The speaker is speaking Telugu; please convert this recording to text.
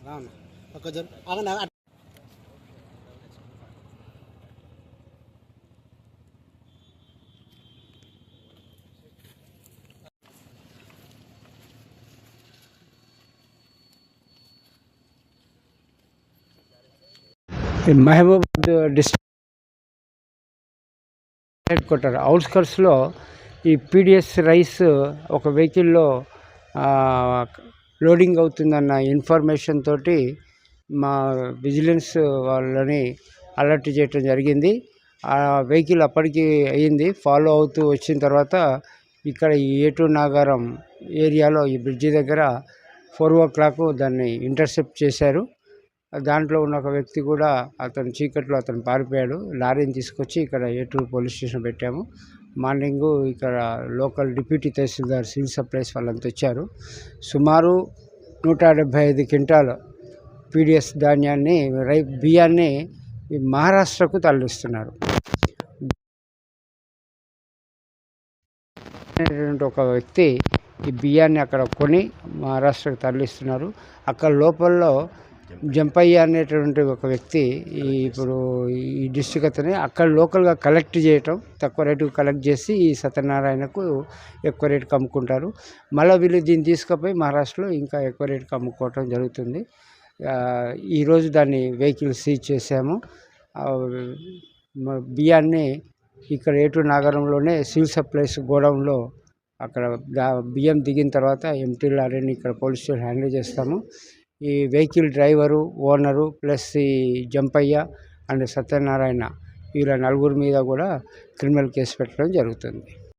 రాను. మహబూబాద్ డిస్ట్రిక్ట్ హెడ్ క్వార్టర్ అవుట్స్కర్ట్స్లో ఈ పీడిఎస్ రైస్ ఒక వెహికల్లో లోడింగ్ అవుతుందన్న ఇన్ఫర్మేషన్ తోటి మా విజిలెన్స్ వాళ్ళని అలర్ట్ చేయటం జరిగింది. ఆ వెహికల్ అప్పటికి అయ్యింది ఫాలో అవుతూ వచ్చిన తర్వాత ఇక్కడ ఈ ఏటూ నాగారం ఏరియాలో ఈ బ్రిడ్జి దగ్గర ఫోర్ ఓ క్లాక్ దాన్ని ఇంటర్సెప్ట్ చేశారు. దాంట్లో ఉన్న ఒక వ్యక్తి కూడా అతను చీకట్లో అతను పారిపోయాడు. లారీని తీసుకొచ్చి ఇక్కడ ఏటూరు పోలీస్ స్టేషన్ పెట్టాము. మార్నింగ్ ఇక్కడ local deputy tahsildar civil supplies వాళ్ళంతా వచ్చారు. సుమారు నూట డెబ్భై ఐదు క్వింటాలు పీడిఎస్ ధాన్యాన్ని రై బియ్యాన్ని ఈ మహారాష్ట్రకు తరలిస్తున్నారు. ఒక వ్యక్తి ఈ బియ్యాన్ని అక్కడ కొని మహారాష్ట్రకు తరలిస్తున్నారు. అక్కడ లోపల్లో జంపయ్య. అనేటువంటి ఒక వ్యక్తి ఈ ఇప్పుడు ఈ డిస్టిక్ అతని. అక్కడ లోకల్గా కలెక్ట్ చేయటం తక్కువ రేటుకు కలెక్ట్ చేసి ఈ సత్యనారాయణకు ఎక్కువ రేటుకి అమ్ముకుంటారు. మళ్ళీ వీళ్ళు దీన్ని తీసుకుపోయి మహారాష్ట్రలో ఇంకా ఎక్కువ రేటుకి అమ్ముకోవటం జరుగుతుంది. ఈరోజు దాన్ని వెహికల్ సీజ్ చేసాము బియ్యాన్ని ఇక్కడ ఏటూరు నాగరంలోనే సివిల్ సప్లైస్ గోడౌన్లో అక్కడ బియ్యం దిగిన తర్వాత ఎంటీ లారీని ఇక్కడ పోలీస్ స్టేషన్ హ్యాండిల్ చేస్తాము. ఈ వెహికల్ డ్రైవరు ఓనరు ప్లస్ ఈ జంపయ్య అండ్ సత్యనారాయణ వీళ్ళ నలుగురి మీద కూడా క్రిమినల్ కేసు పెట్టడం జరుగుతుంది.